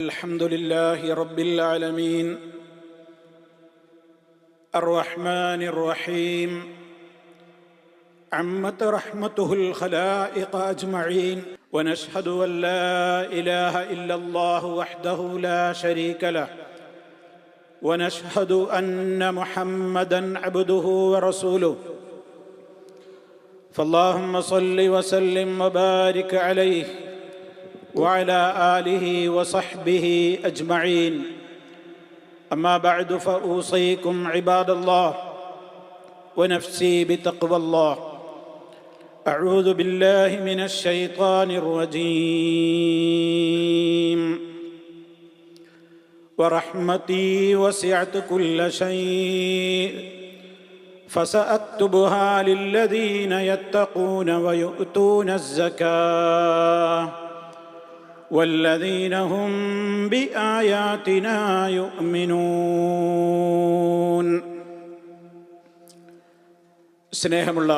الحمد لله رب العالمين. الرحمن الرحيم. عمت رحمته الخلائق أجمعين. ونشهد أن لا إله إلا الله وحده لا شريك له. ونشهد أن محمدا عبده ورسوله. فاللهم صل وسلم وبارك عليه. وعلى آله وصحبه أجمعين. أما بعد فأوصيكم عباد الله ونفسي بتقوى الله. أعوذ بالله من الشيطان الرجيم. ورحمتي وسعت كل شيء. فسأكتبها للذين يتقون ويؤتون الزكاة. والذين هم باياتنا يؤمنون സ്നേഹമുള്ള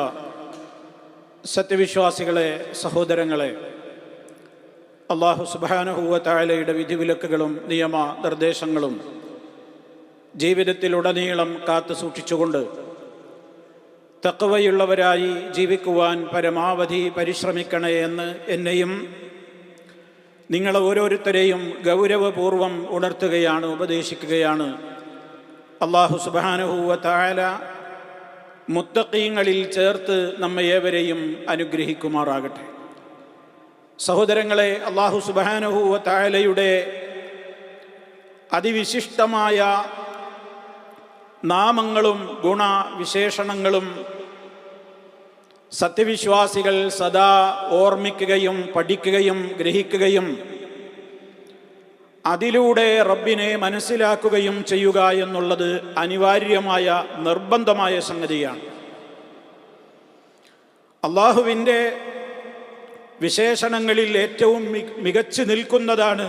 സത്യവിശ്വാസികളെ സഹോദരങ്ങളെ അള്ളാഹു സുബാനഹുവ താഴലയുടെ വിധിവിലക്കുകളും നിയമ നിർദ്ദേശങ്ങളും ജീവിതത്തിലുടനീളം കാത്തു സൂക്ഷിച്ചുകൊണ്ട് തക്കവയുള്ളവരായി ജീവിക്കുവാൻ പരമാവധി പരിശ്രമിക്കണേ എന്ന് എന്നെയും നിങ്ങൾ ഓരോരുത്തരെയും ഗൗരവപൂർവം ഉണർത്തുകയാണ് ഉപദേശിക്കുകയാണ്. അള്ളാഹു സുബാനുഹൂവ താല മുത്തക്കീങ്ങളിൽ ചേർത്ത് നമ്മെ ഏവരെയും അനുഗ്രഹിക്കുമാറാകട്ടെ. സഹോദരങ്ങളെ അള്ളാഹു സുബാനുഹൂവ താലയുടെ അതിവിശിഷ്ടമായ നാമങ്ങളും ഗുണവിശേഷണങ്ങളും സത്യവിശ്വാസികൾ സദാ ഓർമ്മിക്കുകയും പഠിക്കുകയും ഗ്രഹിക്കുകയും അതിലൂടെ റബ്ബിനെ മനസ്സിലാക്കുകയും ചെയ്യുക എന്നുള്ളത് അനിവാര്യമായ നിർബന്ധമായ സംഗതിയാണ്. അള്ളാഹുവിന്റെ വിശേഷണങ്ങളിൽ ഏറ്റവും മികച്ചു നിൽക്കുന്നതാണ്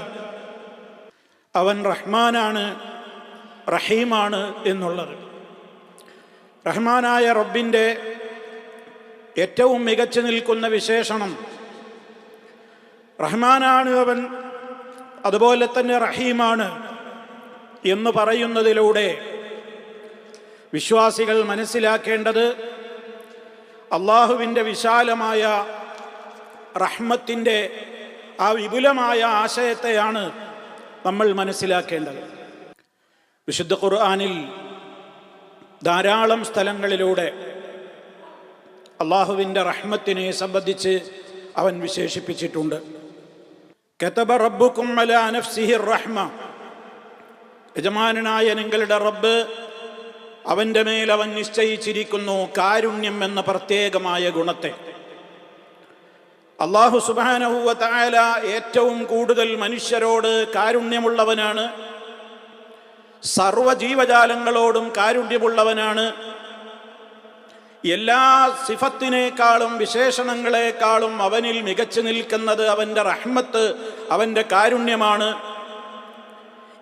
അവൻ റഹ്മാനാണ് റഹീമാണ് എന്നുള്ളത്. റഹ്മാനായ റബ്ബിന്റെ ഏറ്റവും മികച്ചു നിൽക്കുന്ന വിശേഷണം. റഹ്മാനാണ് അവൻ അതുപോലെ തന്നെ റഹീമാണ് എന്ന് പറയുന്നതിലൂടെ വിശ്വാസികൾ മനസ്സിലാക്കേണ്ടത് അള്ളാഹുവിന്റെ വിശാലമായ റഹ്മത്തിന്റെ ആ വിപുലമായ ആശയത്തെയാണ് നമ്മൾ മനസ്സിലാക്കേണ്ടത്. വിശുദ്ധ ഖുർആാനിൽ ധാരാളം സ്ഥലങ്ങളിലൂടെ അള്ളാഹുവിന്റെ റഹ്മത്തിനെ സംബന്ധിച്ച് അവൻ വിശേഷിപ്പിച്ചിട്ടുണ്ട്. കെത്തബ റബ്ബുക്കും അല റഹ്മ. യജമാനായ നിങ്ങളുടെ റബ്ബ് അവന്റെ മേൽ അവൻ നിശ്ചയിച്ചിരിക്കുന്നു കാരുണ്യം എന്ന പ്രത്യേകമായ ഗുണത്തെ. അള്ളാഹു സുബാനഹുവ ഏറ്റവും കൂടുതൽ മനുഷ്യരോട് കാരുണ്യമുള്ളവനാണ്. സർവ ജീവജാലങ്ങളോടും കാരുണ്യമുള്ളവനാണ്. എല്ലാ സിഫത്തിനേക്കാളും വിശേഷണങ്ങളെക്കാളും അവനിൽ മികച്ചു നിൽക്കുന്നത് അവന്റെ റഹ്മത്ത് അവന്റെ കാരുണ്യമാണ്.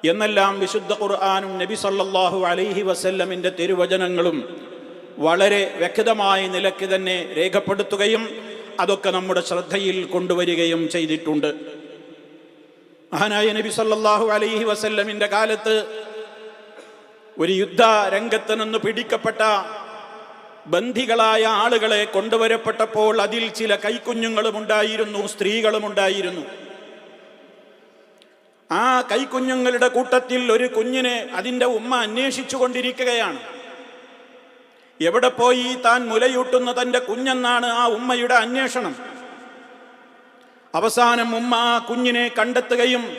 എന്നെല്ലാം വിശുദ്ധ ഖുർആാനും നബി സല്ലാഹു അലൈഹി വസല്ലമിന്റെ തിരുവചനങ്ങളും വളരെ വ്യക്തമായ നിലയ്ക്ക് തന്നെ രേഖപ്പെടുത്തുകയും അതൊക്കെ നമ്മുടെ ശ്രദ്ധയിൽ കൊണ്ടുവരികയും ചെയ്തിട്ടുണ്ട്. മഹാനായ നബി സല്ലാഹു അലൈഹി വസല്ലമിന്റെ കാലത്ത് ഒരു യുദ്ധ രംഗത്ത് നിന്ന് പിടിക്കപ്പെട്ട ബന്ധികളായ ആളുകളെ കൊണ്ടുവരപ്പെട്ടപ്പോൾ അതിൽ ചില കൈക്കുഞ്ഞുങ്ങളും ഉണ്ടായിരുന്നു സ്ത്രീകളും ഉണ്ടായിരുന്നു ആ കൈക്കുഞ്ഞുങ്ങളുടെ കൂട്ടത്തിൽ ഒരു കുഞ്ഞിനെ അതിന്റെ ഉമ്മ അന്വേഷിച്ചു കൊണ്ടിരിക്കുകയാണ് എവിടെ പോയി താൻ മുലയൂട്ടുന്ന തന്റെ കുഞ്ഞെന്നാണ് ആ ഉമ്മയുടെ അന്വേഷണം. അവസാനം ഉമ്മ ആ കുഞ്ഞിനെ കണ്ടെത്തുകയും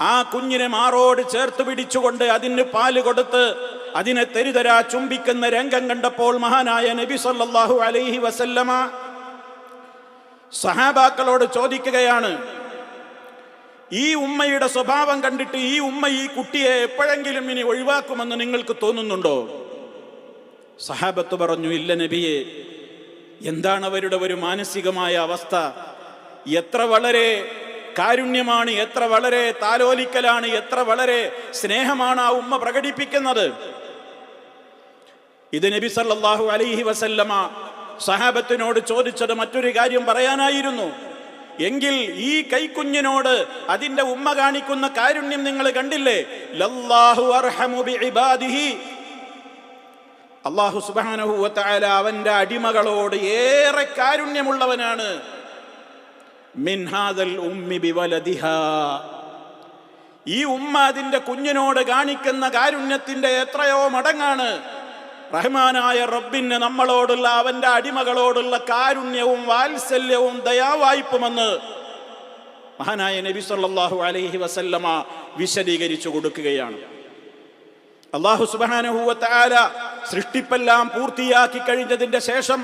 ആ കുഞ്ഞിനെ മാറോട് ചേർത്ത് പിടിച്ചുകൊണ്ട് അതിന് പാൽ കൊടുത്ത് അതിനെ തെരുതരാ ചുംബിക്കുന്ന രംഗം കണ്ടപ്പോൾ മഹാനായ നബി സല്ലാഹു അലൈഹി വസല്ലമ സഹാബാക്കളോട് ചോദിക്കുകയാണ് ഈ ഉമ്മയുടെ സ്വഭാവം കണ്ടിട്ട് ഈ ഉമ്മ ഈ കുട്ടിയെ എപ്പോഴെങ്കിലും ഇനി ഒഴിവാക്കുമെന്ന് നിങ്ങൾക്ക് തോന്നുന്നുണ്ടോ? സഹാബത്ത് പറഞ്ഞു ഇല്ല നബിയെ എന്താണ് അവരുടെ ഒരു മാനസികമായ അവസ്ഥ? എത്ര വളരെ കാരുണ്യമാണ് എത്ര വളരെ താലോലിക്കലാണ് എത്ര വളരെ സ്നേഹമാണ് ആ ഉമ്മ പ്രകടിപ്പിക്കുന്നത്? ഇത് നബി സല്ലാഹു അലൈഹി വസല്ലമ സഹാബത്തിനോട് ചോദിച്ചത് മറ്റൊരു കാര്യം പറയാനായിരുന്നു. എങ്കിൽ ഈ കൈക്കുഞ്ഞിനോട് അതിന്റെ ഉമ്മ കാണിക്കുന്ന കാരുണ്യം നിങ്ങൾ കണ്ടില്ലേ? ലല്ലാഹു അർഹമു ബിഇബാദിഹി. അള്ളാഹു സുബ്ഹാനഹു വതആല അവന്റെ അടിമകളോട് ഏറെ കാരുണ്യമുള്ളവനാണ്. ഉമ്മി ഈ ഉമ്മ അതിന്റെ കുഞ്ഞിനോട് കാണിക്കുന്ന കാരുണ്യത്തിന്റെ എത്രയോ മടങ്ങാണ്. റഹ്മാനായ റബ്ബിന് നമ്മളോടുള്ള അവന്റെ അടിമകളോടുള്ള കാരുണ്യവും വാത്സല്യവും ദയാവായ്പുമെന്ന് മഹാനായ നബി സല്ലല്ലാഹു അലൈഹി വസല്ലമ വിശദീകരിച്ചു കൊടുക്കുകയാണ്. അള്ളാഹു സുബാനഹുവത്താല സൃഷ്ടിപ്പെല്ലാം പൂർത്തിയാക്കി കഴിഞ്ഞതിന്റെ ശേഷം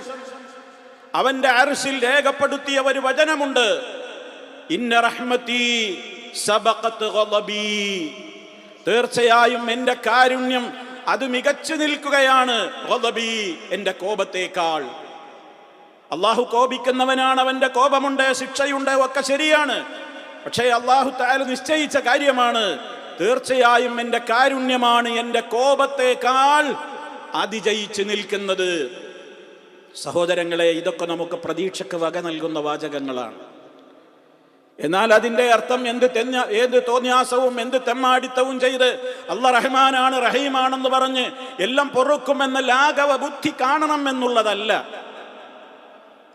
അവന്റെ അർശിൽ രേഖപ്പെടുത്തിയ ഒരു വചനമുണ്ട്. ഇന്ന റഹ്മത്തി സബഖത്ത് തീർച്ചയായും എന്റെ കാരുണ്യം അത് മികച്ചു നിൽക്കുകയാണ് എന്റെ കോപത്തേക്കാൾ. അള്ളാഹു കോപിക്കുന്നവനാണ് അവന്റെ കോപമുണ്ട് ശിക്ഷയുണ്ട് ഒക്കെ ശരിയാണ്. പക്ഷേ അള്ളാഹു താല നിശ്ചയിച്ച കാര്യമാണ് തീർച്ചയായും എന്റെ കാരുണ്യമാണ് എന്റെ കോപത്തേക്കാൾ അതിജയിച്ച് നിൽക്കുന്നത്. സഹോദരങ്ങളെ ഇതൊക്കെ നമുക്ക് പ്രതീക്ഷക്ക് വക നൽകുന്ന വാചകങ്ങളാണ്. എന്നാൽ അതിന്റെ അർത്ഥം എന്ത് തെഞ്ഞ ഏത് തോന്യാസവും എന്ത് തെമ്മാടിത്തവും ചെയ്ത് അല്ല റഹ്മാനാണ് റഹീമാണെന്ന് പറഞ്ഞ് എല്ലാം പൊറുക്കുമെന്ന ലാഘവ ബുദ്ധി കാണണം എന്നുള്ളതല്ല.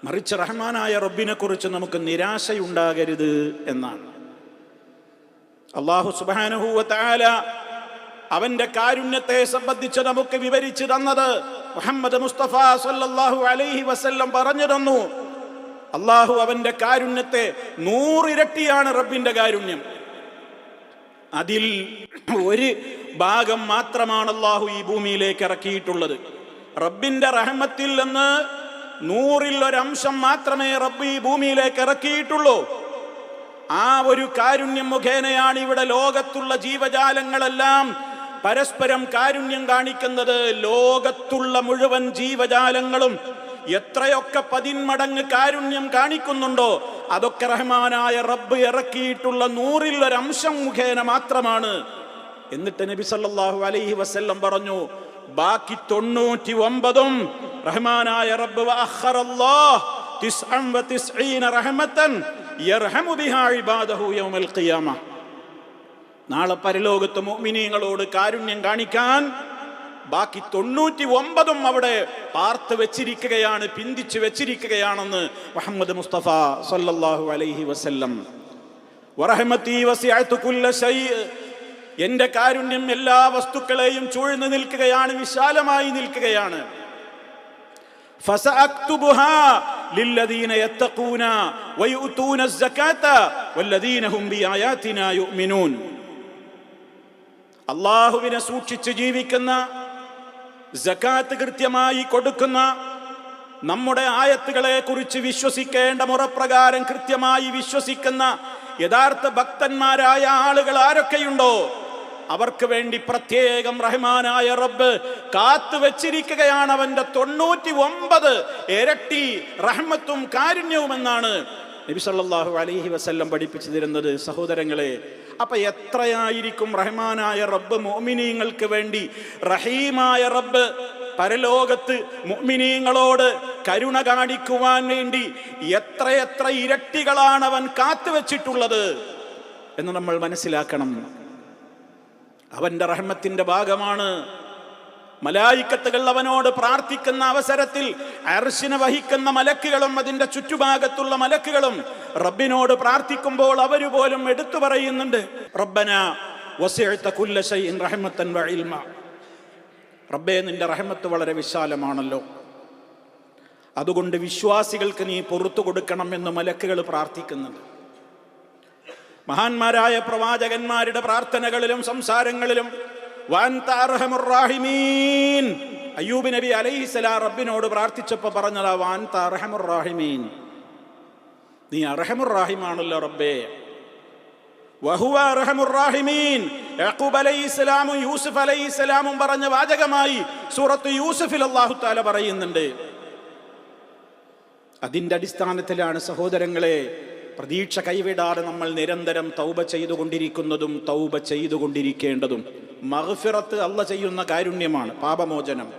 മറിച്ച് റഹ്മാനായ റബ്ബിനെ കുറിച്ച് നമുക്ക് നിരാശയുണ്ടാകരുത് എന്നാണ്. അള്ളാഹു സുബാനുഹൂല അവന്റെ കാരുണ്യത്തെ സംബന്ധിച്ച് നമുക്ക് വിവരിച്ചു തന്നത് മുഹമ്മദ് മുസ്തഫ സല്ലല്ലാഹു അലൈഹി വസല്ലം പറഞ്ഞു തന്നു. അള്ളാഹു അവന്റെ കാരുണ്യത്തെ നൂറിരട്ടിയാണ് റബ്ബിന്റെ കാരുണ്യം. അതിൽ ഒരു ഭാഗം മാത്രമാണ് അള്ളാഹു ഈ ഭൂമിയിലേക്ക് ഇറക്കിയിട്ടുള്ളത്. റബ്ബിന്റെ റഹമത്തിൽ നിന്ന് നൂറിൽ ഒരംശം മാത്രമേ റബ്ബ് ഈ ഭൂമിയിലേക്ക് ഇറക്കിയിട്ടുള്ളൂ. ആ ഒരു കാരുണ്യം മുഖേനയാണ് ഇവിടെ ലോകത്തുള്ള ജീവജാലങ്ങളെല്ലാം പരസ്പരം കാരുണ്യം കാണിക്കുന്നത്. ലോകത്തുള്ള മുഴുവൻ ജീവജാലങ്ങളും എത്രയൊക്കെ പതിന്മടങ്ങ് കാരുണ്യം കാണിക്കുന്നുണ്ടോ അതൊക്കെ റഹ്മാനായ റബ്ബ് ഇറക്കിയിട്ടുള്ള നൂറിൽ അംശം മുഖേന മാത്രമാണ്. എന്നിട്ട് നബി സല്ലാഹു അലൈഹി വസ്ല്ലം പറഞ്ഞു ബാക്കി തൊണ്ണൂറ്റി ഒമ്പതും റഹ്മാനായ റബ്ബ് നാളെ പരലോകത്ത് മോമിനിയങ്ങളോട് കാരുണ്യം കാണിക്കാൻ ബാക്കി തൊണ്ണൂറ്റി ഒമ്പതും അവിടെ പാർത്ത് വെച്ചിരിക്കുകയാണ് പിന്തിച്ചു വെച്ചിരിക്കുകയാണെന്ന് മുഹമ്മദ് മുസ്തഫ സല്ലല്ലാഹു അലൈഹി വസല്ലം. എന്റെ കാരുണ്യം എല്ലാ വസ്തുക്കളെയും ചൂഴ്ന്നു നിൽക്കുകയാണ് വിശാലമായി നിൽക്കുകയാണ്. അള്ളാഹുവിനെ സൂക്ഷിച്ച് ജീവിക്കുന്ന ജക്കാത്ത് കൃത്യമായി കൊടുക്കുന്ന നമ്മുടെ ആയത്തുകളെ കുറിച്ച് വിശ്വസിക്കേണ്ട മുറപ്രകാരം കൃത്യമായി വിശ്വസിക്കുന്ന യഥാർത്ഥ ഭക്തന്മാരായ ആളുകൾ ആരൊക്കെയുണ്ടോ? അവർക്ക് വേണ്ടി പ്രത്യേകം റഹ്മാനായ റബ്ബ് കാത്തു വെച്ചിരിക്കുകയാണ് അവന്റെ തൊണ്ണൂറ്റി ഒമ്പത് ഇരട്ടി റഹ്മത്തും കാരുണ്യവും എന്നാണ് നബി സല്ലല്ലാഹു അലൈഹി വസല്ലം പഠിപ്പിച്ചു തരുന്നത് സഹോദരങ്ങളെ അപ്പൊ എത്രയായിരിക്കും റഹ്മാനായ റബ്ബ് മോമിനീങ്ങൾക്ക് വേണ്ടി? റഹീമായ റബ്ബ് പരലോകത്ത് മുഅ്മിനീങ്ങളോട് കരുണ കാണിക്കുവാൻ വേണ്ടി എത്രയെത്ര ഇരട്ടികളാണ് അവൻ കാത്തുവച്ചിട്ടുള്ളത് എന്ന് നമ്മൾ മനസ്സിലാക്കണം. അവന്റെ റഹ്മത്തിന്റെ ഭാഗമാണ്. മലായിക്കത്തുകൾ അവനോട് പ്രാർത്ഥിക്കുന്ന അവസരത്തിൽ അർശിനെ വഹിക്കുന്ന മലക്കുകളും അതിന്റെ ചുറ്റുഭാഗത്തുള്ള മലക്കുകളും റബ്ബിനോട് പ്രാർത്ഥിക്കുമ്പോൾ അവർ പോലും എടുത്തു പറയുന്നുണ്ട്. റബ്ബന റഹ്മത്തൻ വ റബ്ബേ നിന്റെ റഹ്മത്ത് വളരെ വിശാലമാണല്ലോ. അതുകൊണ്ട് വിശ്വാസികൾക്ക് നീ പുറത്തു കൊടുക്കണം എന്ന് മലക്കുകൾ പ്രാർത്ഥിക്കുന്നുണ്ട്. മഹാന്മാരായ പ്രവാചകന്മാരുടെ പ്രാർത്ഥനകളിലും സംസാരങ്ങളിലും. അയ്യൂബ് നബി അലൈഹിസ്സലാം റബ്ബിനോട് പ്രാർത്ഥിച്ചപ്പോൾ പറഞ്ഞതാ വാൻ താറഹമുറാഹിമീൻ റാഹിമീൻ. നീ അറഹമുറാഹിമാണല്ലോ റബ്ബേ. വഹുവ അർഹമുർ റാഹിമീൻ യാക്കൂബ് അലൈഹിസ്സലാമും യൂസുഫ് പറഞ്ഞ വാചകമായി സൂറത്ത് യൂസുഫിൽ തആല പറയുന്നുണ്ട്. അതിന്റെ അടിസ്ഥാനത്തിലാണ് സഹോദരങ്ങളെ പ്രതീക്ഷ കൈവിടാതെ നമ്മൾ നിരന്തരം തൗബ ചെയ്തുകൊണ്ടിരിക്കുന്നതും തൗബ ചെയ്തുകൊണ്ടിരിക്കേണ്ടതും മഹഫിറത്ത് അല്ല ചെയ്യുന്ന കാരുണ്യമാണ് പാപമോചനം.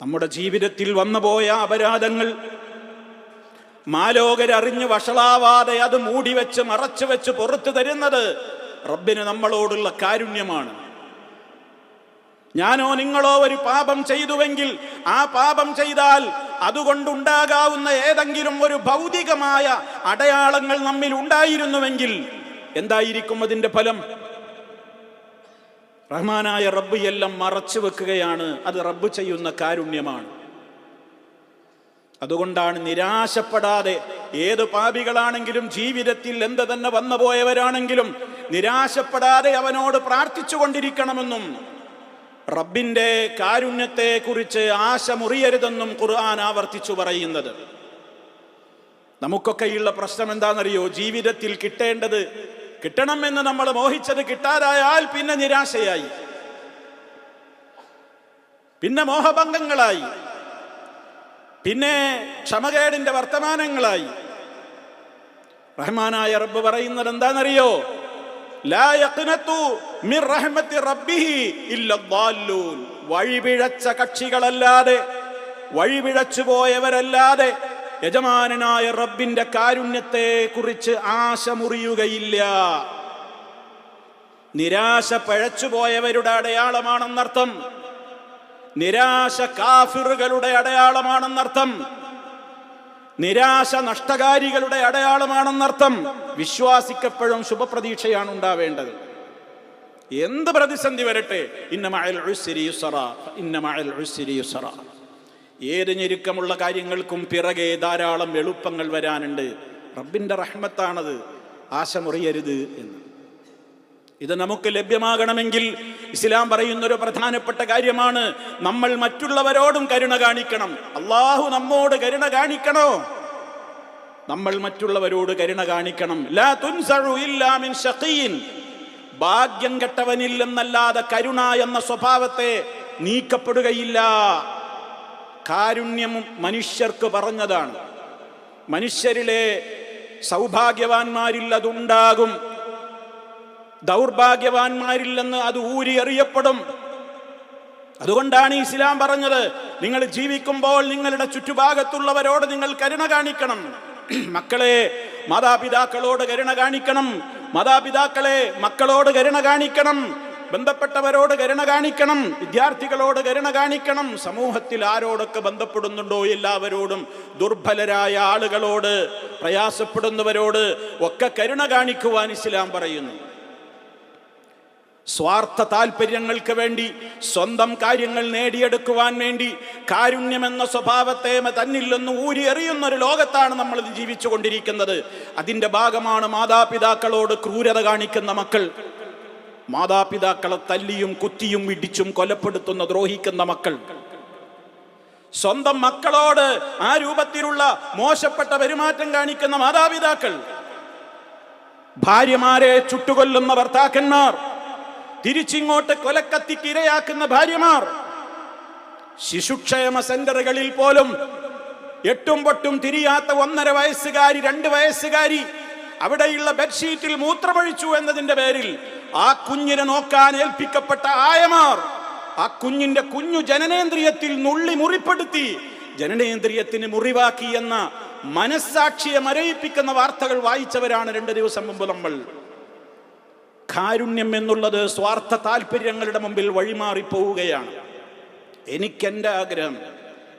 നമ്മുടെ ജീവിതത്തിൽ വന്നുപോയ അപരാധങ്ങൾ മാലോകരറിഞ്ഞ് വഷളാവാതെ അത് മൂടി വെച്ച് മറച്ചു വെച്ച് പുറത്തു തരുന്നത് റബ്ബിന് നമ്മളോടുള്ള കാരുണ്യമാണ്. ഞാനോ നിങ്ങളോ ഒരു പാപം ചെയ്തുവെങ്കിൽ ആ പാപം ചെയ്താൽ അതുകൊണ്ടുണ്ടാകാവുന്ന ഏതെങ്കിലും ഒരു ഭൗതികമായ അടയാളങ്ങൾ നമ്മിൽ ഉണ്ടായിരുന്നുവെങ്കിൽ എന്തായിരിക്കും അതിന്റെ ഫലം? റഹ്മാനായ റബ്ബ് എല്ലാം മറച്ചു വെക്കുകയാണ്. അത് റബ്ബ് ചെയ്യുന്ന കാരുണ്യമാണ്. അതുകൊണ്ടാണ് നിരാശപ്പെടാതെ ഏത് പാപികളാണെങ്കിലും ജീവിതത്തിൽ എന്ത് തന്നെ വന്നു പോയവരാണെങ്കിലും നിരാശപ്പെടാതെ അവനോട് പ്രാർത്ഥിച്ചു കൊണ്ടിരിക്കണമെന്നും റബ്ബിന്റെ കാരുണ്യത്തെ കുറിച്ച് ആശ മുറിയരുതെന്നും ഖുർആൻ ആവർത്തിച്ചു പറയുന്നത്. നമുക്കൊക്കെയുള്ള പ്രശ്നം എന്താണെന്നറിയോ ജീവിതത്തിൽ കിട്ടേണ്ടത് കിട്ടണമെന്ന് നമ്മൾ മോഹിച്ചത് കിട്ടാതായാൽ പിന്നെ നിരാശയായി. പിന്നെ മോഹഭംഗങ്ങളായി. പിന്നെ ക്ഷമകേടിന്റെ വർത്തമാനങ്ങളായി. റഹ്മാനായ റബ്ബ് പറയുന്നത് എന്താണെന്നറിയോ. വഴിപിഴച്ച കക്ഷികളല്ലാതെ വഴിപിഴച്ചു പോയവരല്ലാതെ യജമാനായ റബ്ബിന്റെ കാരുണ്യത്തെ കുറിച്ച് ആശ മുറിയുകയില്ല നിരാശ പഴച്ചുപോയവരുടെ അടയാളമാണെന്നർത്ഥം നിരാശ കാഫിറുകളുടെ അടയാളമാണെന്നർത്ഥം. നിരാശ നഷ്ടകാരികളുടെ അടയാളമാണെന്നർത്ഥം. വിശ്വാസിക്കപ്പോഴും ശുഭപ്രതീക്ഷയാണ് ഉണ്ടാവേണ്ടത്. എന്ത് പ്രതിസന്ധി വരട്ടെ? യുസ്റ. ഏത് ഞെരുക്കമുള്ള കാര്യങ്ങൾക്കും പിറകെ ധാരാളം എളുപ്പങ്ങൾ വരാനുണ്ട്. റബ്ബിന്റെ റഹ്മത്താണത്. ആശ മുറിയരുത് എന്ന്. ഇത് നമുക്ക് ലഭ്യമാകണമെങ്കിൽ ഇസ്ലാം പറയുന്ന ഒരു പ്രധാനപ്പെട്ട കാര്യമാണ് നമ്മൾ മറ്റുള്ളവരോടും കരുണ കാണിക്കണം. അള്ളാഹു നമ്മോട് കരുണ കാണിക്കണോ? നമ്മൾ മറ്റുള്ളവരോട് കരുണ കാണിക്കണം. ഭാഗ്യം കെട്ടവനില്ലെന്നല്ലാതെ കരുണ എന്ന സ്വഭാവത്തെ നീക്കപ്പെടുകയില്ല. കാരുണ്യം മനുഷ്യർക്ക് പറഞ്ഞതാണ്. മനുഷ്യരിലെ സൗഭാഗ്യവാന്മാരിൽ അതുണ്ടാകും. ദൗർഭാഗ്യവാന്മാരിൽ നിന്ന് അത് ഊരി എറിയപ്പെടും. അതുകൊണ്ടാണ് ഇസ്ലാം പറഞ്ഞത് നിങ്ങൾ ജീവിക്കുമ്പോൾ നിങ്ങളുടെ ചുറ്റുഭാഗത്തുള്ളവരോട് നിങ്ങൾ കരുണ കാണിക്കണം. മക്കളെ മാതാപിതാക്കളോട് കരുണ കാണിക്കണം. മാതാപിതാക്കളെ മക്കളോട് കരുണ കാണിക്കണം. ബന്ധപ്പെട്ടവരോട് കരുണ കാണിക്കണം. വിദ്യാർത്ഥികളോട് കരുണ കാണിക്കണം. സമൂഹത്തിൽ ആരോടൊക്കെ ബന്ധപ്പെടുന്നുണ്ടോ എല്ലാവരോടും? ദുർബലരായ ആളുകളോട് പ്രയാസപ്പെടുന്നവരോട് ഒക്കെ കരുണ കാണിക്കുവാൻ ഇസ്ലാം പറയുന്നു. സ്വാർത്ഥ താല്പര്യങ്ങൾക്ക് വേണ്ടി സ്വന്തം കാര്യങ്ങൾ നേടിയെടുക്കുവാൻ വേണ്ടി കാരുണ്യമെന്ന സ്വഭാവത്തെ തന്നിൽ നിന്ന് ഊരി എറിയുന്ന ഒരു ലോകത്താണ് നമ്മൾ ജീവിച്ചു കൊണ്ടിരിക്കുന്നത് അതിന്റെ ഭാഗമാണ് മാതാപിതാക്കളോട് ക്രൂരത കാണിക്കുന്ന മക്കൾ. മാതാപിതാക്കളെ തല്ലിയും കുത്തിയും ഇടിച്ചും കൊലപ്പെടുത്തുന്ന ദ്രോഹിക്കുന്ന മക്കൾ. സ്വന്തം മക്കളോട് ആ രൂപത്തിലുള്ള മോശപ്പെട്ട പെരുമാറ്റം കാണിക്കുന്ന മാതാപിതാക്കൾ. ഭാര്യമാരെ ചുട്ടുകൊല്ലുന്ന ഭർത്താക്കന്മാർ. തിരിച്ചിങ്ങോട്ട് കൊലക്കത്തിക്ക് ഇരയാക്കുന്ന ഭാര്യമാർ. ശിശുക്ഷേമ സെന്ററുകളിൽ പോലും എട്ടും പൊട്ടും തിരിയാത്ത ഒന്നര വയസ്സുകാരി രണ്ട് വയസ്സുകാരി അവിടെയുള്ള ബെഡ്ഷീറ്റിൽ മൂത്രമൊഴിച്ചു എന്നതിന്റെ പേരിൽ ആ കുഞ്ഞിനെ നോക്കാൻ ഏൽപ്പിക്കപ്പെട്ട ആയമാർ ആ കുഞ്ഞിന്റെ കുഞ്ഞു ജനനേന്ദ്രിയത്തിൽ നുള്ളി മുറിപ്പെടുത്തി ജനനേന്ദ്രിയത്തിന് മുറിവാക്കി എന്ന മനസ്സാക്ഷിയെ മരയിപ്പിക്കുന്ന വാർത്തകൾ വായിച്ചവരാണ് രണ്ട് ദിവസം മുമ്പ് നമ്മൾ. കാരുണ്യം എന്നുള്ളത് സ്വാർത്ഥ താല്പര്യങ്ങളുടെ മുമ്പിൽ വഴിമാറിപ്പോവുകയാണ്. എനിക്കെന്റെ ആഗ്രഹം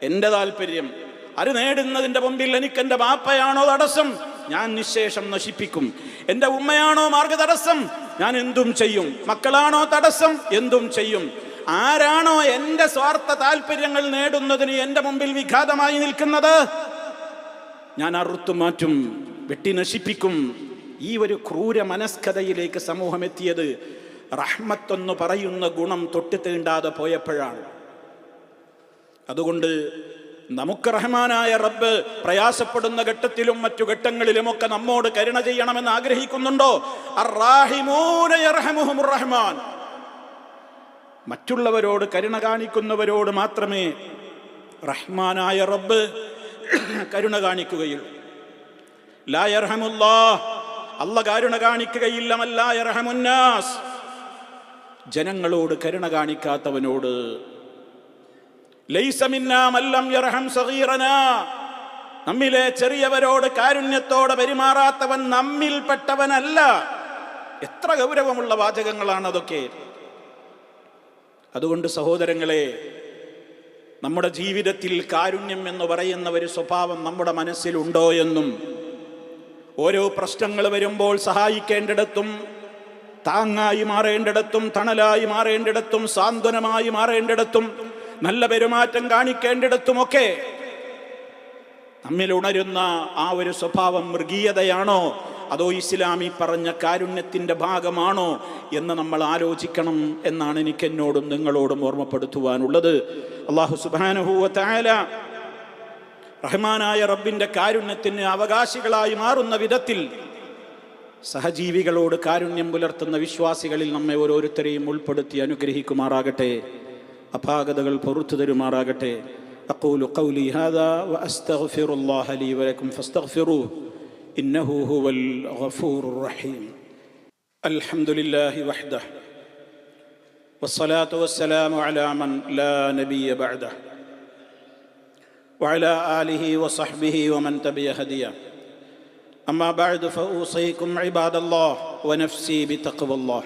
എന്റെ താല്പര്യം അത് നേടുന്നതിന്റെ മുമ്പിൽ എനിക്കെന്റെ ബാപ്പയാണോ തടസ്സം? ഞാൻ നിശേഷം നശിപ്പിക്കും. എന്റെ ഉമ്മയാണോ മാർഗ തടസ്സം ഞാൻ എന്തും ചെയ്യും. മക്കളാണോ തടസ്സം? എന്തും ചെയ്യും. ആരാണോ എന്റെ സ്വാർത്ഥ താല്പര്യങ്ങൾ നേടുന്നതിന് എന്റെ മുമ്പിൽ വിഘാതമായി നിൽക്കുന്നത്? ഞാൻ അറുത്തു മാറ്റും വെട്ടി നശിപ്പിക്കും. ഈ ഒരു ക്രൂര മനസ്കഥയിലേക്ക് സമൂഹം എത്തിയത് റഹ്മത്തെന്ന് പറയുന്ന ഗുണം തൊട്ട് തീണ്ടാതെ പോയപ്പോഴാണ്. അതുകൊണ്ട് നമുക്ക് റഹ്മാനായ റബ്ബ് പ്രയാസപ്പെടുന്ന ഘട്ടത്തിലും മറ്റു ഘട്ടങ്ങളിലുമൊക്കെ നമ്മോട് കരുണ ചെയ്യണമെന്ന് ആഗ്രഹിക്കുന്നുണ്ടോ? റഹ്മാൻ. മറ്റുള്ളവരോട് കരുണ കാണിക്കുന്നവരോട് മാത്രമേ റഹ്മാനായ റബ്ബ് കരുണ കാണിക്കുകയുള്ളൂ. അല്ല കരുണ കാണിക്കുകയില്ല മല്ലാ യർഹമുന്നാസ് ജനങ്ങളോട് കരുണ കാണിക്കാത്തവനോട് നമ്മിലെ ചെറിയവരോട് കാരുണ്യത്തോടെ പെരുമാറാത്തവൻ നമ്മിൽപ്പെട്ടവനല്ല എത്ര ഗൗരവമുള്ള വാചകങ്ങളാണ് അതൊക്കെ. അതുകൊണ്ട് സഹോദരങ്ങളെ നമ്മുടെ ജീവിതത്തിൽ കാരുണ്യം എന്ന് പറയുന്ന ഒരു സ്വഭാവം നമ്മുടെ മനസ്സിലുണ്ടോ എന്നും ഓരോ പ്രശ്നങ്ങൾ വരുമ്പോൾ സഹായിക്കേണ്ടിടത്തും താങ്ങായി മാറേണ്ടിടത്തും തണലായി മാറേണ്ടിടത്തും സാന്ത്വനമായി മാറേണ്ടിടത്തും നല്ല പെരുമാറ്റം കാണിക്കേണ്ടിടത്തുമൊക്കെ നമ്മിൽ ഉണരുന്ന ആ ഒരു സ്വഭാവം മൃഗീയതയാണോ? അതോ ഇസ്ലാമി പറഞ്ഞ കാരുണ്യത്തിന്റെ ഭാഗമാണോ എന്ന് നമ്മൾ ആലോചിക്കണം എന്നാണ് എനിക്ക് എന്നോടും നിങ്ങളോടും ഓർമ്മപ്പെടുത്തുവാനുള്ളത്. അള്ളാഹു സുബാനുഹൂവത്തായ റഹ്മാനായ റബ്ബിന്റെ കാരുണ്യത്തിന് അവകാശികളായി മാറുന്ന വിധത്തിൽ സഹജീവികളോട് കാരുണ്യം പുലർത്തുന്ന വിശ്വാസികളിൽ നമ്മെ ഓരോരുത്തരെയും ഉൾപ്പെടുത്തി അനുഗ്രഹിക്കുമാറാകട്ടെ അപാകതകൾ പൊറത്തു തരുമാറാകട്ടെ أقول قولي هذا وأستغفر الله لي ولكم فاستغفروه إنه هو الغفور الرحيم الحمد لله وحده والصلاة والسلام على من لا نبي بعده وعلى آله وصحبه ومن تبع هديه أما بعد فأوصيكم عباد الله ونفسي بتقوى الله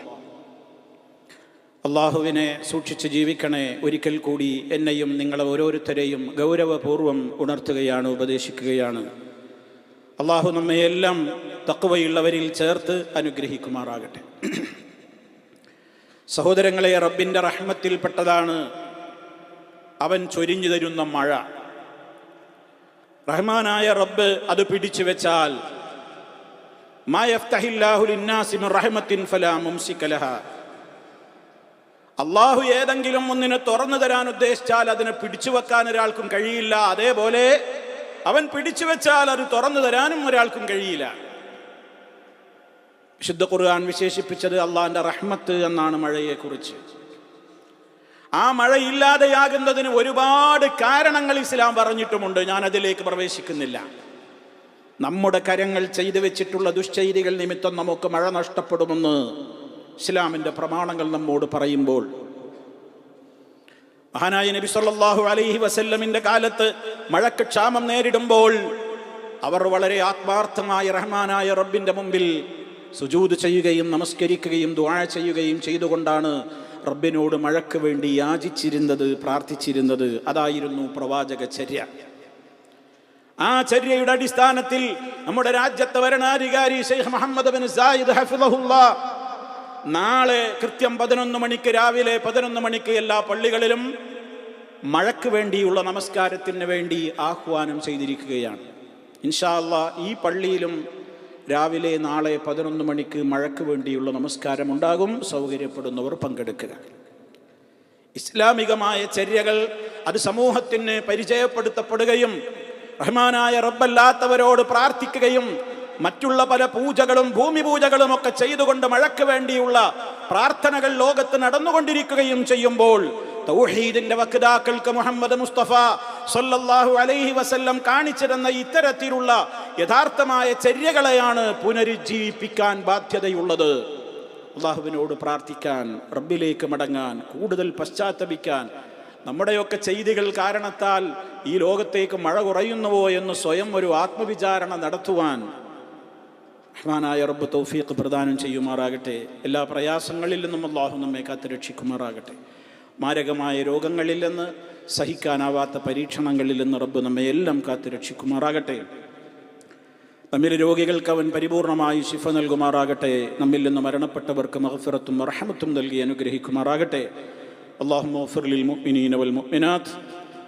അള്ളാഹുവിനെ സൂക്ഷിച്ച് ജീവിക്കണേ ഒരിക്കൽ കൂടി എന്നെയും നിങ്ങളെ ഓരോരുത്തരെയും ഗൗരവപൂർവ്വം ഉണർത്തുകയാണ് ഉപദേശിക്കുകയാണ് അള്ളാഹു നമ്മയെല്ലാം തക്കുവയുള്ളവരിൽ ചേർത്ത് അനുഗ്രഹിക്കുമാറാകട്ടെ സഹോദരങ്ങളെ റബ്ബിൻ്റെ റഹ്മത്തിൽപ്പെട്ടതാണ് അവൻ ചൊരിഞ്ഞു തരുന്ന മഴ റഹ്മാനായ റബ്ബ് അത് പിടിച്ചു വെച്ചാൽ അള്ളാഹു ഏതെങ്കിലും ഒന്നിനെ തുറന്നു തരാൻ ഉദ്ദേശിച്ചാൽ അതിനെ പിടിച്ചു വെക്കാൻ ഒരാൾക്കും കഴിയില്ല. അതേപോലെ അവൻ പിടിച്ചു വെച്ചാൽ അത് തുറന്നു തരാനും ഒരാൾക്കും കഴിയില്ല. വിശുദ്ധ ഖുർആൻ വിശേഷിപ്പിച്ചത് അള്ളാഹിന്റെ റഹ്മത്ത് എന്നാണ് മഴയെക്കുറിച്ച്. ആ മഴയില്ലാതെയാകുന്നതിന് ഒരുപാട് കാരണങ്ങൾ ഇസ്ലാം പറഞ്ഞിട്ടുമുണ്ട്. ഞാൻ അതിലേക്ക് പ്രവേശിക്കുന്നില്ല. നമ്മുടെ കരങ്ങൾ ചെയ്തു വെച്ചിട്ടുള്ള ദുശ്ചൈതികൾ നിമിത്തം നമുക്ക് മഴ നഷ്ടപ്പെടുമെന്ന് ഇസ്ലാമിന്റെ പ്രമാണങ്ങൾ നമ്മോട് പറയുമ്പോൾ മഹാനായ നബി സല്ലാഹു അലൈഹി വസല്ലമിന്റെ കാലത്ത് മഴക്ക് ക്ഷാമം നേരിടുമ്പോൾ അവർ വളരെ ആത്മാർത്ഥമായ റഹ്മാനായ റബ്ബിന്റെ മുമ്പിൽ സുജൂത് ചെയ്യുകയും നമസ്കരിക്കുകയും ദുആ ചെയ്യുകയും ചെയ്തുകൊണ്ടാണ് റബ്ബിനോട് മഴയ്ക്ക് വേണ്ടി യാചിച്ചിരുന്നത് പ്രാർത്ഥിച്ചിരുന്നത് അതായിരുന്നു പ്രവാചക ചര്യ. ആ ചര്യയുടെ അടിസ്ഥാനത്തിൽ നമ്മുടെ രാജ്യത്തെ ഭരണാധികാരി ഷെയ്ഖ് മുഹമ്മദ് ബിൻ സായിദ് ഹഫിളഹുല്ല നാളെ കൃത്യം പതിനൊന്ന് മണിക്ക് രാവിലെ പതിനൊന്ന് മണിക്ക് എല്ലാ പള്ളികളിലും മഴയ്ക്ക് വേണ്ടിയുള്ള നമസ്കാരത്തിന് വേണ്ടി ആഹ്വാനം ചെയ്തിരിക്കുകയാണ്. ഇൻഷാല്ല ഈ പള്ളിയിലും രാവിലെ നാളെ പതിനൊന്ന് മണിക്ക് മഴയ്ക്ക് വേണ്ടിയുള്ള നമസ്കാരം ഉണ്ടാകും സൗകര്യപ്പെടുന്നവർ പങ്കെടുക്കുക. ഇസ്ലാമികമായ ചര്യകൾ അത് സമൂഹത്തിന് പരിചയപ്പെടുത്തപ്പെടുകയും റഹ്മാനായ റബ്ബല്ലാത്തവരോട് പ്രാർത്ഥിക്കുകയും മറ്റുള്ള പല പൂജകളും ഭൂമി പൂജകളും ഒക്കെ ചെയ്തുകൊണ്ട് മഴയ്ക്ക് വേണ്ടിയുള്ള പ്രാർത്ഥനകൾ ലോകത്ത് നടന്നുകൊണ്ടിരിക്കുകയും ചെയ്യുമ്പോൾ തൗഹീദിന്റെ വക്താക്കൾക്ക് മുഹമ്മദ് മുസ്തഫ സല്ലല്ലാഹു അലൈഹി വസല്ലം കാണിച്ചിരുന്ന ഇത്തരത്തിലുള്ള യഥാർത്ഥമായ ചര്യകളെയാണ് പുനരുജ്ജീവിപ്പിക്കാൻ ബാധ്യതയുള്ളത്. അള്ളാഹുവിനോട് പ്രാർത്ഥിക്കാൻ റബ്ബിലേക്ക് മടങ്ങാൻ കൂടുതൽ പശ്ചാത്തപിക്കാൻ. നമ്മുടെയൊക്കെ ചെയ്തികൾ കാരണത്താൽ ഈ ലോകത്തേക്ക് മഴ കുറയുന്നുവോ എന്ന് സ്വയം ഒരു ആത്മവിചാരണ നടത്തുവാൻ റഹ്മാനായ റബ്ബ് തൗഫീഖ് പ്രദാനം ചെയ്യുമാറാകട്ടെ. എല്ലാ പ്രയാസങ്ങളിൽ നിന്നും അള്ളാഹു നമ്മെ കാത്തുരക്ഷിക്കുമാറാകട്ടെ മാരകമായ രോഗങ്ങളിൽ നിന്ന് സഹിക്കാനാവാത്ത പരീക്ഷണങ്ങളിൽ നിന്ന് റബ്ബ് നമ്മെ എല്ലാം കാത്തുരക്ഷിക്കുമാറാകട്ടെ നമ്മിലെ രോഗികൾക്ക് അവൻ പരിപൂർണമായി ശിഫ നൽകുമാറാകട്ടെ നമ്മിൽ നിന്ന് മരണപ്പെട്ടവർക്ക് മഹഫിറത്തും റഹമത്തും നൽകി അനുഗ്രഹിക്കുമാറാകട്ടെ اللهم اغفر للمؤمنين والمؤمنات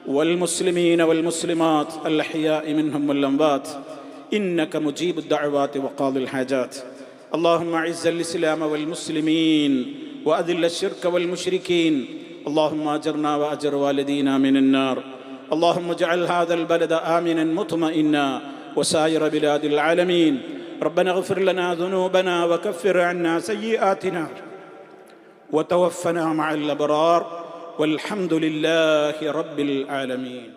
والمسلمين والمسلمات الأحياء منهم والأموات إنك مجيب الدعوات وقاضي الحاجات اللهم أعز الإسلام والمسلمين وأذل الشرك والمشركين اللهم أجرنا وأجر والدينا من النار اللهم اجعل هذا البلد آمنا مطمئنا وسائر بلاد العالمين. ربنا اغفر لنا ذنوبنا وكفر عنا سيئاتنا. وتوفنا مع الأبرار. والحمد لله رب العالمين.